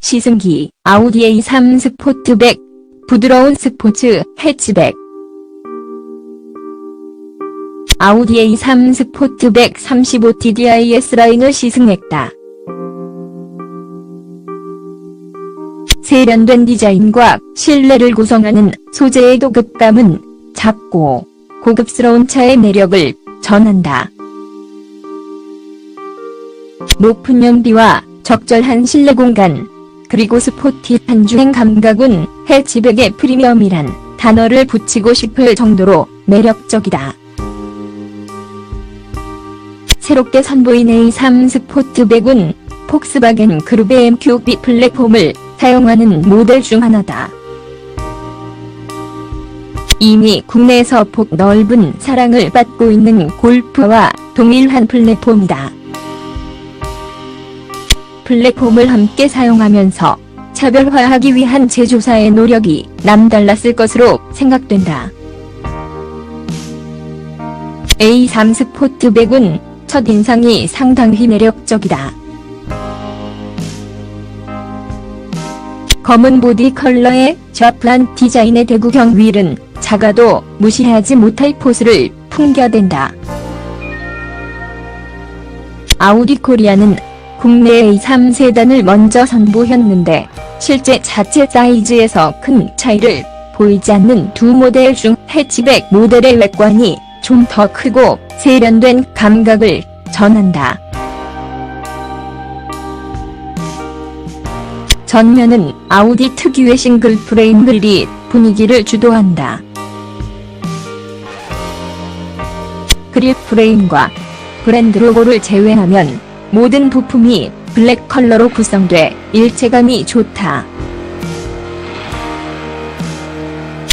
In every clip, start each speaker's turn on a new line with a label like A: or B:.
A: 시승기 아우디 A3 스포트백 부드러운 스포츠 해치백 아우디 A3 스포트백 35TDI S라인을 시승했다. 세련된 디자인과 실내를 구성하는 소재의 도급감은 작고 고급스러운 차의 매력을 전한다. 높은 연비와 적절한 실내 공간, 그리고 스포티한 주행 감각은 해치백의 프리미엄이란 단어를 붙이고 싶을 정도로 매력적이다. 새롭게 선보인 A3 스포트백은 폭스바겐 그룹의 MQB 플랫폼을 사용하는 모델 중 하나다. 이미 국내에서 폭 넓은 사랑을 받고 있는 골프와 동일한 플랫폼이다. 플랫폼을 함께 사용하면서 차별화하기 위한 제조사의 노력이 남달랐을 것으로 생각된다. A3 스포트백은 첫인상이 상당히 매력적이다. 검은 보디 컬러의 샤프한 디자인의 대구경 휠은 작아도 무시하지 못할 포스를 풍겨댄다. 아우디 코리아는 국내 A3 세단을 먼저 선보였는데 실제 자체 사이즈에서 큰 차이를 보이지 않는 두 모델 중 해치백 모델의 외관이 좀 더 크고 세련된 감각을 전한다. 전면은 아우디 특유의 싱글 프레임 그릴이 분위기를 주도한다. 그릴 프레임과 브랜드 로고를 제외하면 모든 부품이 블랙 컬러로 구성돼 일체감이 좋다.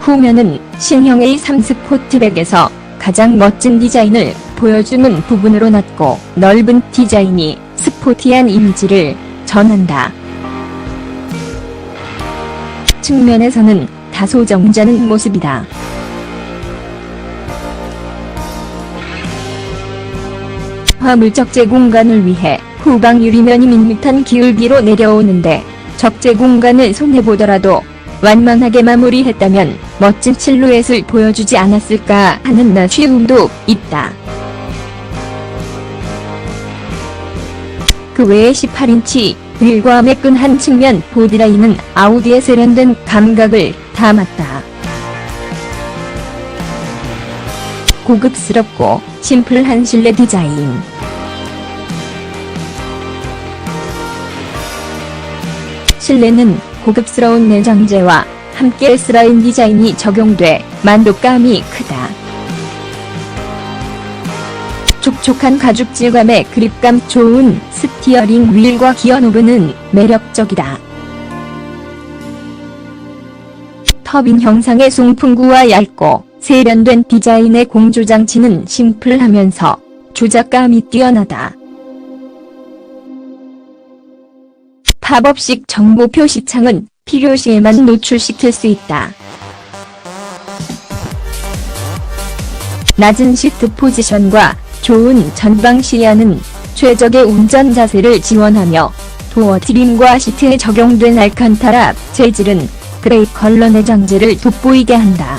A: 후면은 신형 A3 스포트백에서 가장 멋진 디자인을 보여주는 부분으로 낮고 넓은 디자인이 스포티한 이미지를 전한다. 측면에서는 다소 정자는 모습이다. 화물 적재 공간을 위해 후방 유리면이 밋밋한 기울기로 내려오는데 적재 공간을 손해보더라도 완만하게 마무리했다면 멋진 실루엣을 보여주지 않았을까 하는 아쉬움도 있다. 그 외에 18인치 휠과 매끈한 측면 보디라인은 아우디의 세련된 감각을 담았다. 고급스럽고 심플한 실내 디자인. 실내는 고급스러운 내장재와 함께 S라인 디자인이 적용돼 만족감이 크다. 촉촉한 가죽 질감에 그립감 좋은 스티어링 휠과 기어 노브는 매력적이다. 터빈 형상의 송풍구와 얇고 세련된 디자인의 공조장치는 심플하면서 조작감이 뛰어나다. 팝업식 정보 표시창은 필요시에만 노출시킬 수 있다. 낮은 시트 포지션과 좋은 전방 시야는 최적의 운전 자세를 지원하며 도어 트림과 시트에 적용된 알칸타라 재질은 그레이 컬러 내장재를 돋보이게 한다.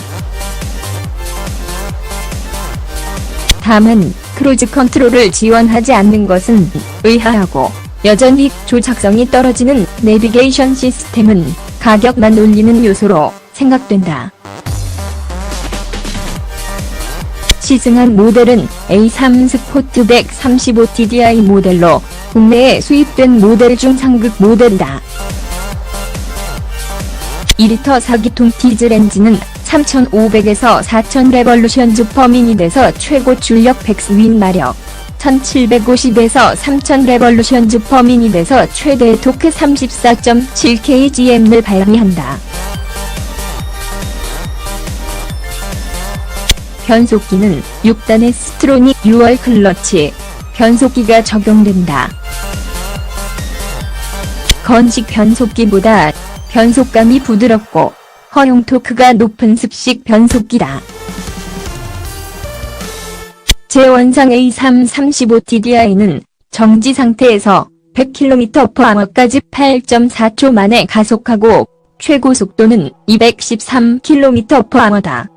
A: 다만 크루즈 컨트롤을 지원하지 않는 것은 의아하고 여전히 조작성이 떨어지는 내비게이션 시스템은 가격만 올리는 요소로 생각된다. 시승한 모델은 A3 스포트백 35TDI 모델로 국내에 수입된 모델 중 상급 모델이다. 2리터 4기통 디젤 엔진은 3500에서 4000 레볼루션즈 퍼미닛에서 최고 출력 100스윈 마력, 1750에서 3000 레볼루션즈 퍼미닛에서 최대 토크 34.7kgm을 발휘한다. 변속기는 6단의 스트로닉 6월 클러치 변속기가 적용된다. 건식 변속기보다 변속감이 부드럽고 허용 토크가 높은 습식 변속기다. 제원상 A3 35TDI는 정지 상태에서 100km/h까지 8.4초 만에 가속하고 최고 속도는 213km/h다.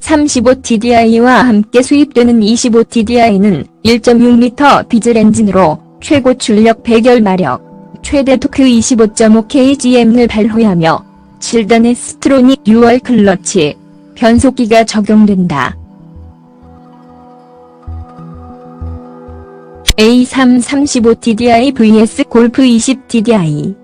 A: 35TDI와 함께 수입되는 25TDI는 1.6L 디젤 엔진으로 최고 출력 100열마력, 최대 토크 25.5kgm을 발휘하며 7단의 스트로닉 듀얼 클러치, 변속기가 적용된다. A3 35TDI vs 골프 20TDI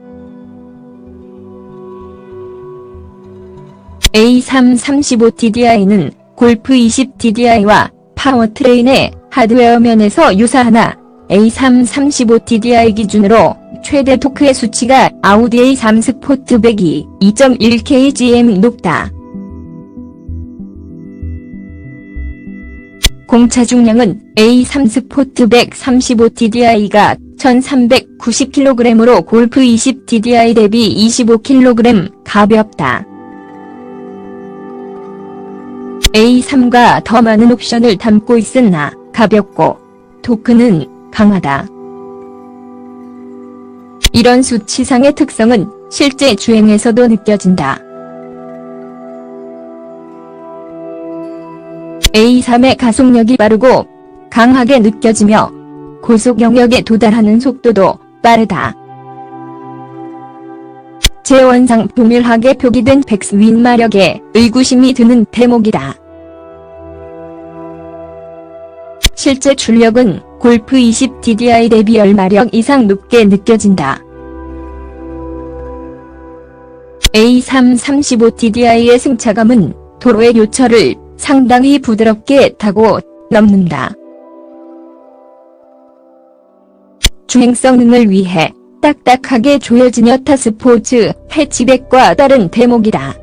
A: A3 35TDI는 골프 20TDI와 파워트레인의 하드웨어 면에서 유사하나 A3 35TDI 기준으로 최대 토크의 수치가 아우디 A3 스포트백이 2.1kgm 높다. 공차 중량은 A3 스포트백 35TDI가 1390kg으로 골프 20TDI 대비 25kg 가볍다. A3가 더 많은 옵션을 담고 있으나 가볍고 토크는 강하다. 이런 수치상의 특성은 실제 주행에서도 느껴진다. A3의 가속력이 빠르고 강하게 느껴지며 고속 영역에 도달하는 속도도 빠르다. 재원상 동일하게 표기된 백스윈 마력에 의구심이 드는 대목이다. 실제 출력은 골프 20 DDI 대비 열마력 이상 높게 느껴진다. A3 35 DDI의 승차감은 도로의 요철을 상당히 부드럽게 타고 넘는다. 주행성능을 위해 딱딱하게 조여진 여타 스포츠 해치백과 다른 대목이다.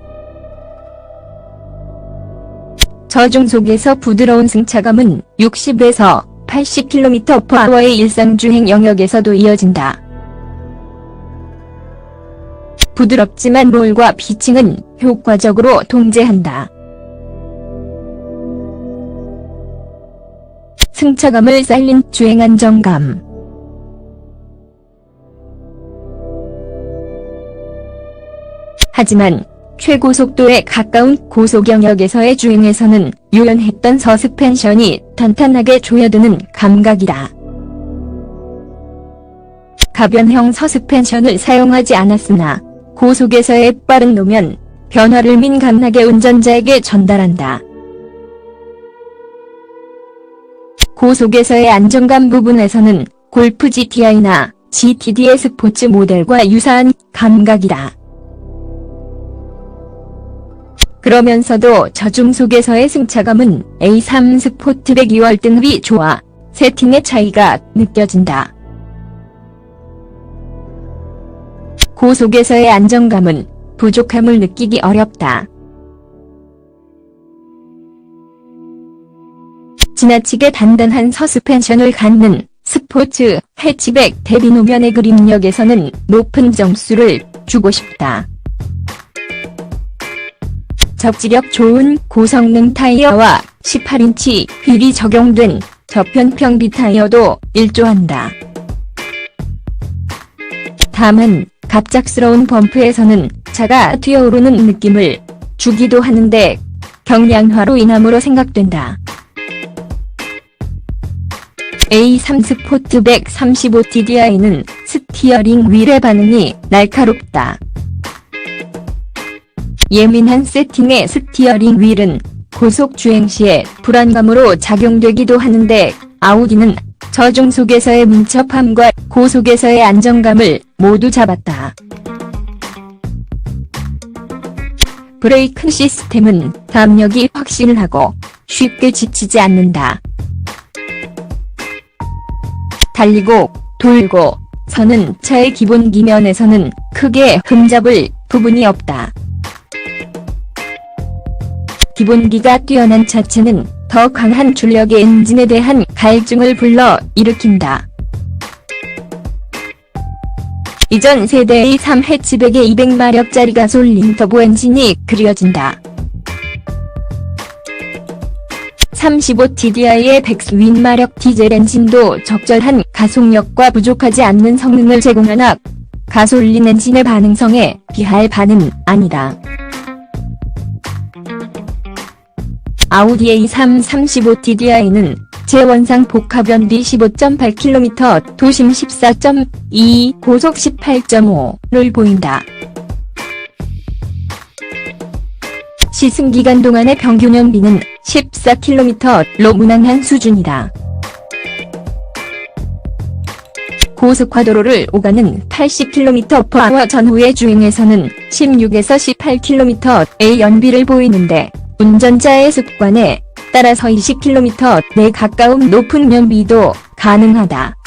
A: 저중속에서 부드러운 승차감은 60에서 80km/h의 일상주행 영역에서도 이어진다. 부드럽지만 롤과 피칭은 효과적으로 통제한다. 승차감을 살린 주행 안정감. 하지만 최고 속도에 가까운 고속 영역에서의 주행에서는 유연했던 서스펜션이 탄탄하게 조여드는 감각이다. 가변형 서스펜션을 사용하지 않았으나 고속에서의 빠른 노면 변화를 민감하게 운전자에게 전달한다. 고속에서의 안정감 부분에서는 골프 GTI나 GTD의 스포츠 모델과 유사한 감각이다. 그러면서도 저중 속에서의 승차감은 A3 스포트백 2월 등급이 좋아 세팅의 차이가 느껴진다. 고속에서의 안정감은 부족함을 느끼기 어렵다. 지나치게 단단한 서스펜션을 갖는 스포츠 해치백 대비 노면의 그립력에서는 높은 점수를 주고 싶다. 접지력 좋은 고성능 타이어와 18인치 휠이 적용된 저편평 비 타이어도 일조한다. 다만 갑작스러운 범프에서는 차가 튀어오르는 느낌을 주기도 하는데 경량화로 인함으로 생각된다. A3 스포트백 35TDI는 스티어링 휠의 반응이 날카롭다. 예민한 세팅의 스티어링 휠은 고속 주행 시에 불안감으로 작용되기도 하는데 아우디는 저중 속에서의 민첩함과 고속에서의 안정감을 모두 잡았다. 브레이크 시스템은 담력이 확실하고 쉽게 지치지 않는다. 달리고 돌고 서는 차의 기본 기면에서는 크게 흠잡을 부분이 없다. 기본기가 뛰어난 차체는 더 강한 출력의 엔진에 대한 갈증을 불러 일으킨다. 이전 세대의 3 해치백의 200마력짜리 가솔린 터보 엔진이 그려진다. 35TDI의 100스윈 마력 디젤 엔진도 적절한 가속력과 부족하지 않는 성능을 제공하나 가솔린 엔진의 반응성에 비할 바는 아니다. 아우디 A3 35TDI는 제원상 복합연비 15.8km, 도심 14.2, 고속 18.5를 보인다. 시승 기간 동안의 평균 연비는 14km로 무난한 수준이다. 고속화도로를 오가는 80km/h 전후의 주행에서는 16에서 18km의 연비를 보이는데 운전자의 습관에 따라서 20km 내 가까운 높은 연비도 가능하다.